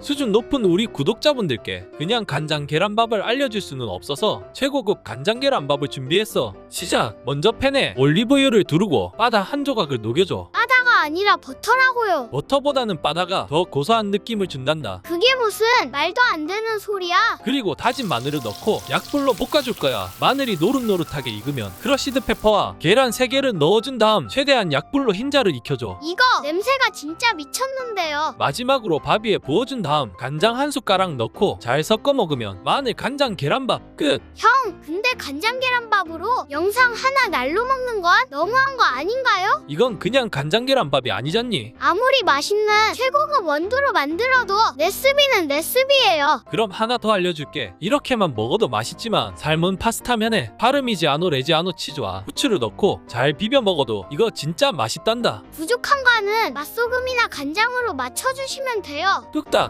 수준 높은 우리 구독자분들께 그냥 간장 계란밥을 알려줄 수는 없어서 최고급 간장 계란밥을 준비했어. 시작! 먼저 팬에 올리브유를 두르고 바다 한 조각을 녹여줘. 아니라 버터라고요. 버터보다는 바다가 더 고소한 느낌을 준단다. 그게 무슨 말도 안 되는 소리야. 그리고 다진 마늘을 넣고 약불로 볶아줄 거야. 마늘이 노릇노릇하게 익으면 크러쉬드 페퍼와 계란 3개를 넣어준 다음 최대한 약불로 흰자를 익혀줘. 이거 냄새가 진짜 미쳤는데요. 마지막으로 밥 위에 부어준 다음 간장 한 숟가락 넣고 잘 섞어 먹으면 마늘 간장 계란밥 끝. 형, 근데 간장 계란밥으로 영상 하나 날로 먹는 건 너무한 거 아닌가요? 이건 그냥 간장 계란밥이 아니잖니. 아무리 맛있는 최고급 원두로 만들어도 레시피는 레시피예요. 그럼 하나 더 알려줄게. 이렇게만 먹어도 맛있지만 삶은 파스타면에 파르미지 아노 레지아노 치즈와 후추를 넣고 잘 비벼 먹어도 이거 진짜 맛있단다. 부족한 거는 맛소금이나 간장으로 맞춰주시면 돼요. 뚝딱